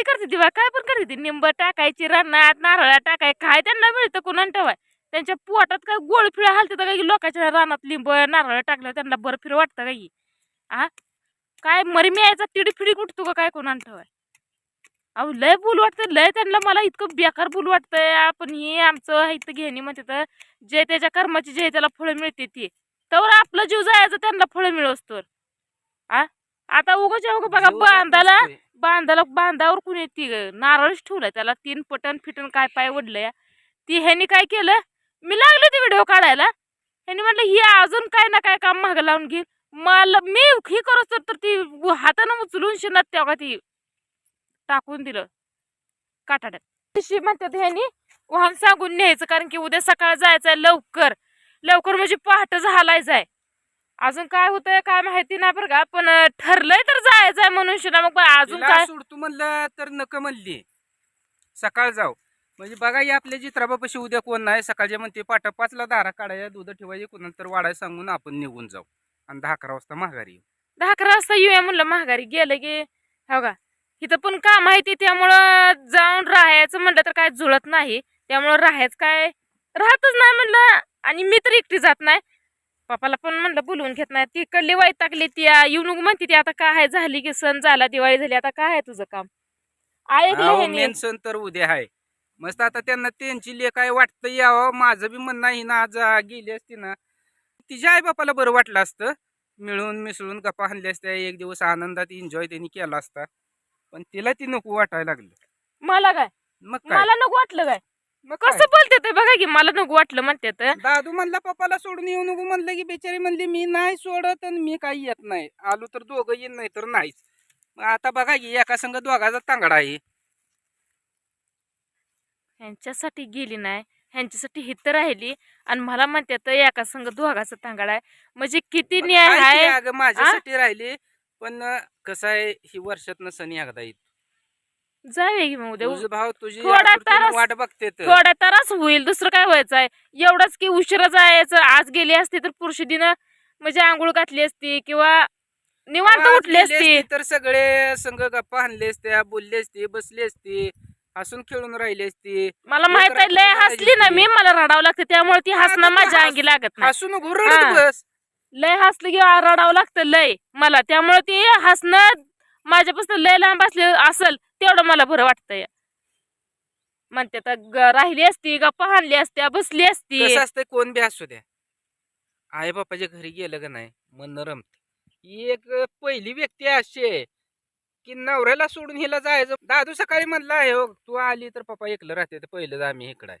गाडी करते ती बा काय पण करते ती. निंब टाकायची रानात नारळा टाकाय काय त्यांना मिळतं कुणाला ठेवाय त्यांच्या पोटात काय गोळ फिळ हालते तर काही लोकांच्या रानात लिंब नारळ टाकलं त्यांना बरं फिर वाटतं काही आ? काय मरी यायचा तिडी फिडी कुठतो का काय कोणाला ठेवाय अहो लय बोल वाटतं लय त्यांना मला इतकं बेकार बोल वाटतंय. आपण हे आमचं आहे इथं घेणे म्हणते तर जे त्याच्या कर्माची जे त्याला फळं मिळते ते. तर आपला जीव जायचं त्यांना फळं मिळवस तर आ? आता उगाच्या उगा बघा बांधाला. बांधाला बांधावर कुणी ती नारळच ठेवलाय त्याला. तीन पटन फिटन काय पाय वडलंय ती ह्यानी काय केलं? मी लागले ती व्हिडिओ काढायला. ह्यानी म्हटलं ही अजून काय ना काय काम मागं लावून घे मला मी ही करत तर ती हातानं उचलून शिनत तेव्हा ती टाकून दिलं. काटाड्यात तशी म्हणतात ह्यानी. वाहन सांगून न्यायचं कारण की उद्या सकाळ जायचंय लवकर. लवकर म्हणजे पहाट झालायचंय अजून काय होतंय काय माहिती नाही बरं का पण ठरलंय तर जायचंय म्हणून शिना मग अजून काय? सोडतो म्हणलं तर नक म्हणली. सकाळ जाऊ. म्हणजे बघा या आपल्या जित्राबापाशी उद्या कोण नाही सकाळच्या म्हणते पाटा पाचला दारा काढायला दूध ठेवायचे कोणाला तर वाढायला सांगून आपण निघून जाऊ. आणि दहा अकरा वाजता माघारी येऊ. दहा अकरा वाजता येऊया म्हणलं महागारी गेलं की हो का? इथं पण काम आहे ते त्यामुळं जाऊन राहायचं म्हणलं तर काय जुळत नाही. त्यामुळं राहायचं काय? राहतच नाही म्हणलं. आणि मी तर एकटी जात नाही. पप्पाला पण म्हणलं बोलवून घेत नाही. ती कडली वाईट टाकली ती आ, येऊ नको म्हणते ती आता काय आहे झाली की सण झाला दिवाळी झाली आता काय आहे तुझं काम? ऐकलं ह्यानी. मेन सण तर उद्या आहे मस्त आता त्यांना त्यांची ले काय वाटतं यावं. माझं बी म्हणणं आहे ना आज आ, गेली असती ना. तिच्या आई बापाला बरं वाटलं असतं. मिळून मिसळून गप्पा हाणली असत्या. एक दिवस आनंदात एन्जॉय त्यांनी केला असता. पण तिला ती नको वाटायला लागलं. मला काय? मग काय? मला नको वाटलं काय? मग? कसं बोलते ते? बघा की मला नको वाटलं म्हणते तर दादू म्हणला पप्पाला सोडून येऊ नको. म्हणलं की बिचारी म्हणली मी नाही सोडत आणि मी काही येत नाही. आलो तर दोघं येत नाही तर नाहीच. मग आता बघा की एका संघ दोघाचा तांगडा आहे. ह्यांच्यासाठी गेली नाही. ह्यांच्यासाठी हित राहिली आणि मला म्हणते तर एका संघ दोघाचा तांगडा आहे. म्हणजे किती न्याय आहे? अगं माझ्यासाठी राहिली पण कसं आहे ही वर्षात सणी एकदा येत. जाऊया की मग उद्या. तुझं भाव तुझी थोडा आतुरतेनं वाट बघते तर. तारच होईल दुसरं काय व्हायचं आहे एवढंच की उशिरा जायचं आज गेली असती तर पुरुषी दिन म्हणजे आंघोळ घातली असती किंवा निवांत आज उठली गेली असती. असती तर सगळे संघ गप्पा आणले असत्या बोलली असती बसली असती हसून खेळून राहिली असती. मला माहीत आहे लय हसली ना. मी मला रडावं लागतं त्यामुळे ती हसणं माझ्या हस- अंगी लागत नाही. हसून हा. बस लय हसलं की रडावं लागतं लय मला. त्यामुळे ती हसणं माझ्यापासून लय लांब असले असल तेवढं मला बरं वाटतंय. म्हणते तर राहिली असती गप्पा हाणली असत्या बसली असती. कसं कोण बी असू द्या. आई बापाच्या घरी गेलं का नाही मन रमत. एक पहिली व्यक्ती अशी आहे की नवऱ्याला सोडून हिला जायचं. दादू सकाळी म्हणला आहे हो तू आली तर पप्पा एकलं राहते तर पहिलं आम्ही इकडं आहे.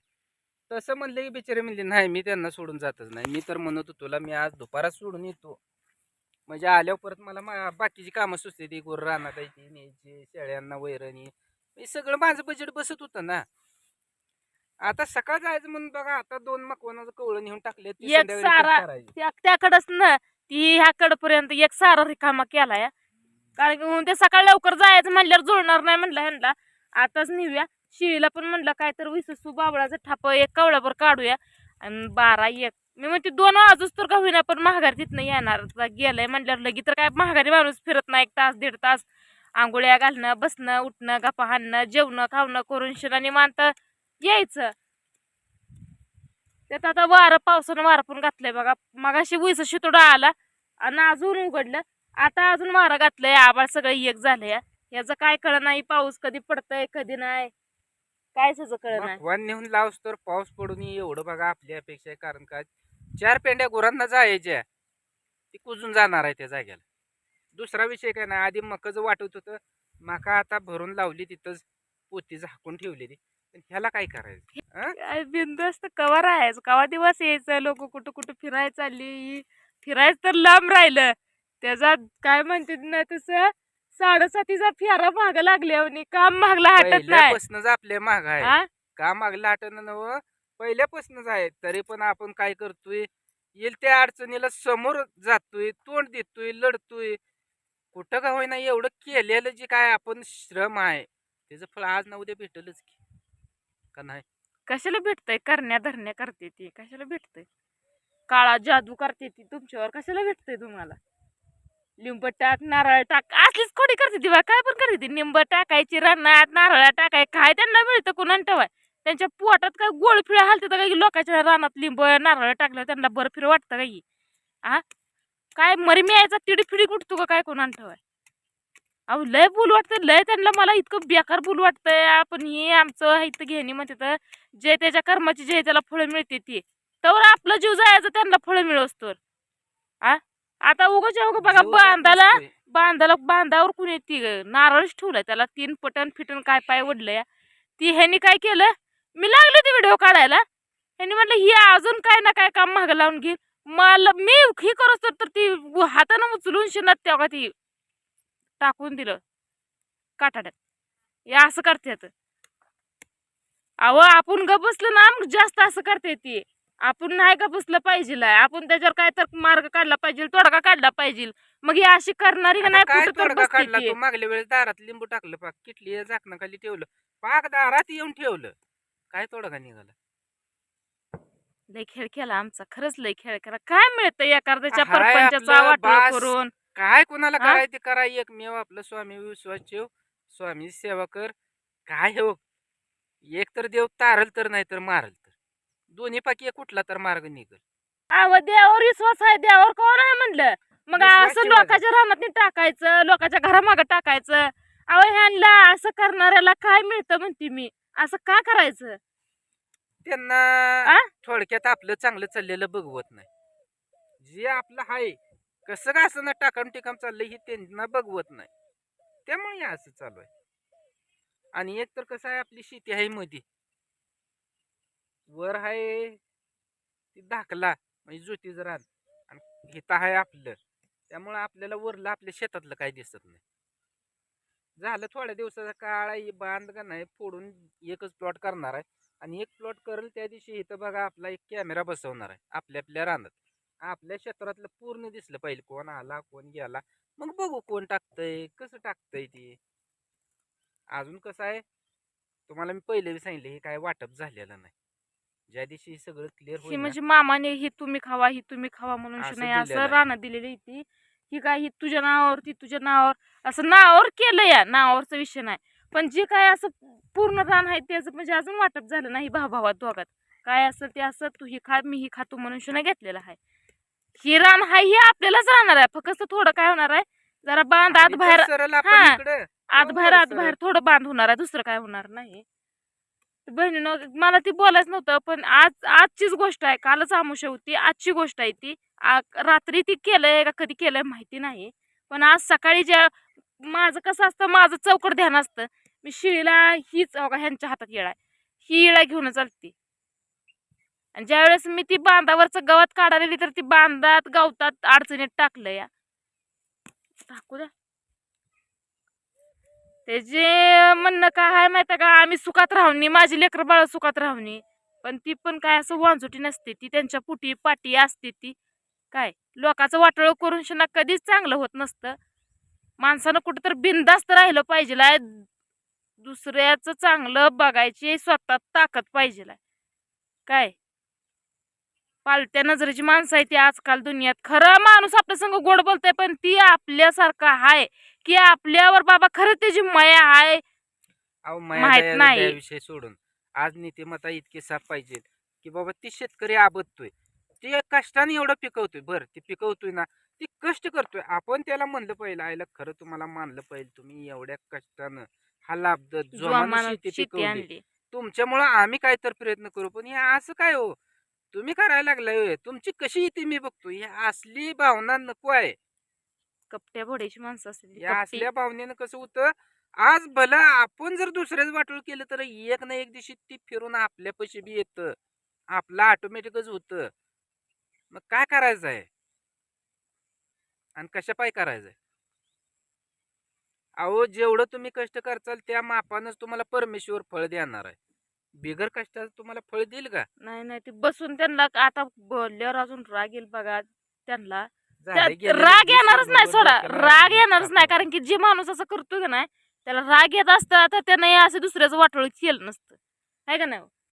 तसं म्हणलं की बिचारे म्हणले नाही मी त्यांना सोडून जातच नाही. मी तर म्हणत होतो तुला मी आज दुपारात सोडून येतो. म्हणजे आल्यावर परत मला मा- बाकीची कामं सुचते ती गुरु रानात यायची न्यायची शेळ्यांना वैरणी हे सगळं माझं बजेट बसत होतं ना. आता सकाळ जायचं म्हणून बघा आता दोन मकवानाचं कवळं नेऊन टाकले ती एक सारा-. त्या त्याकडच ना ती ह्याकडपर्यंत एक सारा रिकामा केलाय कारण की उद्या सकाळ लवकर जायचं म्हणल्यावर जुळणार नाही म्हणलं ह्यांना. आताच नेऊया. शिळीला पण म्हणलं काय तर विससू बाबळाचं ठाप एक कवळ्याभर काढूया. आणि बारा एक मी म्हणते दोन वाजच तर का होईना पण महागारी तिथनं येणार गेलंय म्हणल्यावर लगी तर काय महागारी माणूस फिरत नाही एक तास दीड तास आंघोळ्या घालणं बसणं उठणं गप्पा हाणणं जेवणं खावणं करून शिना मानत यायचं. त्यात आता वारं पावसानं वारं पण घातलंय बघा. मगाशी उईचं शितोडा आला आणि अजून उघडलं. आता अजून वारं घातलंय आबाळ सगळं एक झालंय. याचं काय कळ नाही पाऊस कधी पडतंय कधी नाही. काय त्याचं कळ नाही. नेऊन लावस तर पाऊस पडून ये एवढं बघा आपल्या अपेक्षा आहे कारण का चार पेंड्या गुरांना जायच्या ती कुजून जाणार आहे त्या जाग्याला. दुसरा विषय काय नाही आधी मकाचं वाटत होतं. मका आता भरून लावली तिथंच पोती झाकून ठेवलेली. पण ह्याला काय करायचं? बिंदस्त कवा राहायचं? कवा दिवस यायचं? लोक कुठं कुठं फिरायला चालली? फिरायचं तर लांब राहिलं. त्याचा काय म्हणते ना तसं साडेसातीचा फेरा माग लागले काम मागला हटत नाही. आपल्या माग आहे? का मागलं आठवण नव पहिल्यापासूनच आहे तरी पण आपण काय करतोय येईल त्या अडचणीला समोर जातोय तोंड देतोय लढतोय. कुठं का होईना एवढं केलेलं जे काय आपण श्रम आहे त्याचं फळ आज ना उद्या भेटलच की का नाही? कशाला भेटतंय? करण्या धरण्या करते ती कशाला भेटतंय? काळा जादू करते ती तुमच्यावर कशाला भेटतंय तुम्हाला? लिंब टाक नारळ टाक असलीच खोडी करते ती बा काय पण करते ती लिंब टाकायची रन्नात नारळ टाकाय काय त्यांना मिळतं कुणाला ठेवाय? त्यांच्या पोटात काय गोळ फिळ हालते का लोकांच्या रानात लिंब नारळ टाकलं त्यांना बरं फिर वाटतं का की आ? काय मरी मिळायचा तिडी फिडी कुठतो का काय कोणाला ठेवाय अहो लय बोल वाटतं लय त्यांना मला इतकं बेकार बोल वाटतंय. आपण हे आमचं इथं घेणे म्हणते तर जे त्याच्या कर्माची जे त्याला फळं मिळते ती. तर आपला जीव जायचं त्यांना फळं मिळवस तर आ? आता उगाच्या उगा बघा बांधाला. बांधाला बांधावर कुणी ती नारळच ठेवलाय त्याला तीन पटन फिटन काय पाय वडलंय ती ह्यानी काय केलं? मी लागले ते व्हिडिओ काढायला. ह्यानी म्हटलं ही अजून काय ना काय काम मागं लावून घेईल. मला मी ही करत तर ती हातानं उचलून शिनत तेव्हा ती टाकून दिलं. काटाड्यात हे असं करतात अहो आपण ग बसलं ना मग जास्त असं करते ती. आपण नाही का बसलं पाहिजे आपण त्याच्यावर काय तर मार्ग काढला पाहिजे तोडगा काढला पाहिजे मग ही अशी करणारी का नाही तोडगा काढला मागल्या वेळेस दारात लिंबू टाकलं पाक किटली झाकणाखाली ठेवलं. पाक दारात येऊन ठेवलं. काय तोडगा निघाला? लय खेळ केला आमचा खरंच लय खेळ केला. काय मिळतं हाय परपंचाचा आपलं वाटोळ बास. करून? काय कोणाला हा? करायचं करा. एकमेव आपलं स्वामी विश्वास ठेव स्वामी सेवा कर. काय हो? एक तर देव तारल तर नाही तर मारल तर. दोन्ही पैकी एक कुठला तर मार्ग निघल. अहो देवावर विश्वास आहे. देवावर कोण आहे म्हणलं? मग विश्वास असं ठेवा लोकांच्या रानात टाकायचं लोकांच्या घरामागं टाकायचं. अहो ह्यांना असं करणाऱ्याला काय मिळतं म्हणते मी? असं का करायचं? त्यांना आ? थोडक्यात आपलं चांगलं चाललेलं बघवत नाही. जे आपलं आहे कसं का असं ना टाकाम टिकाम चाललंय हे त्यांना बघवत नाही. त्यामुळे हे असं चालू आहे. आणि एक तर कसं आहे आपली शेती आहे मध्ये वर आहे ती धाकला म्हणजे ज्योतीचं रान आणि हिथं आहे आपलं. त्यामुळं आपल्याला वरलं आपल्या शेतातलं काही दिसत नाही. झालं थोड्या दिवसाचा काळ आहे बांध का नाही फोडून एकच प्लॉट करणार आहे. आणि एक प्लॉट करेल त्या दिवशी इथं बघा आपला एक कॅमेरा बसवणार आहे आपल्या आपल्या रानात. आपल्या क्षेत्रातलं पूर्ण दिसलं पाहिजे कोण आला कोण गेला. मग बघू कोण टाकतंय कसं टाकतंय ते. अजून कसं आहे तुम्हाला मी पहिले बी सांगितलं हे काय वाटप झालेलं नाही. ज्या दिवशी सगळं क्लिअर म्हणजे मामाने ही तुम्ही खावा ही तुम्ही खावा म्हणून असं. रानात दिलेली ती. ही काय ही तुझ्या नावावर ती तुझ्या नावावर. असं नावावर केलं या नावावरचा विषय नाही. पण जे काय असं पूर्ण रान आहे त्याचं म्हणजे अजून वाटप झालं नाही भाव भावात दोघात. काय असेल ते असं तू ही खा मी ही खातो म्हणून शुना घेतलेलं आहे. ही रान आहे हे आपल्यालाच राहणार आहे. फक्त थोडं काय होणार आहे जरा बांध आत बाहेर आपण हा. आत बाहेर बरोबर आत. बाहेर थोडं बांध होणार आहे दुसरं काय होणार नाही. बहिणीनं मला ती बोलायचं नव्हतं पण आज आजचीच गोष्ट आहे. कालच आमुष्या होती आजची गोष्ट आहे ती. रात्री ती केलंय का कधी केलंय माहिती नाही. पण आज सकाळी ज्या माझं कसं असतं माझं चौकट ध्यान असतं. मी शिळीला हीच ह्यांच्या हातात येळा आहे. ही येळा घेऊन चालते आणि ज्यावेळेस मी ती बांधावरचं गवत काढालेली तर ती बांधात गवतात अडचणीत टाकलं या. टाकू द्या. ते जे म्हणणं काय आहे माहिती का? आम्ही सुखात राहून माझी लेकरं बाळ सुखात राहूनी पण ती पण काय असं वांजुटी नसते ती त्यांच्या पुटी पाटी असते ती. काय? लोकांचं वाटळ करून शिना कधीच चांगलं होत नसतं. माणसानं कुठं तर बिनधास्त राहिलं पाहिजे लाय. दुसऱ्याचं चांगलं बघायची स्वतः ताकद पाहिजे काय? पालत्या नजरेची माणसं आहे ती आजकाल दुनियात. खरं माणूस आपल्या संग गोड बोलतंय पण ती आपल्यासारखा हाय की आपल्यावर बाबा खरं त्याची माया आहे? अहो माहीत माया नाही. विषय सोडून. आज नीतिमत्ता इतकी साफ पाहिजे की बाबा ती शेतकरी आबदतोय ते कष्टाने एवढं पिकवतोय. बर ते पिकवतोय ना ती कष्ट करतोय. आपण त्याला म्हणलं पाहिजे आईला खरं तुम्हाला मानलं पाहिजे तुम्ही एवढ्या कष्टानं. हा लाभ जोमानं जोमानं शेती शेती पिकवली. आणली. तुमच्यामुळं आम्ही काय तर प्रयत्न करू पण हे असं काय हो? तुम्ही करायला लागलाय होय. तुमची कशी येते मी बघतो ही असली भावना नको आहे. कपट्या भोड्याची माणसं असतील ती या कपटी. असल्या भावनेनं कसं होतं आज भलं आपण जर दुसऱ्याच वाटोळ केलं तर एक ना एक दिवशी ती फिरून आपल्या पैसे बी येतं. आपलं ऑटोमॅटिकच होतं. मग काय करायचं आहे? आणि कशा पाय करायचं आहे? अहो जेवढं तुम्ही कष्ट करचाल त्या मापानंच तुम्हाला परमेश्वर फळ देणार आहे. बिगर कष्टाचं तुम्हाला फळ देईल का? नाही नाही ते बसून त्यांना आता बोलल्यावर अजून राग येईल बघा. त्यांना त्यात राग येणारच नाही सोडा. राग येणारच नाही. कारण की जे माणूस असं करतो का नाही त्याला राग येत असता तर त्यानं हे असं दुसऱ्याचं वाटोळ केलं नसतं. आहे का नाही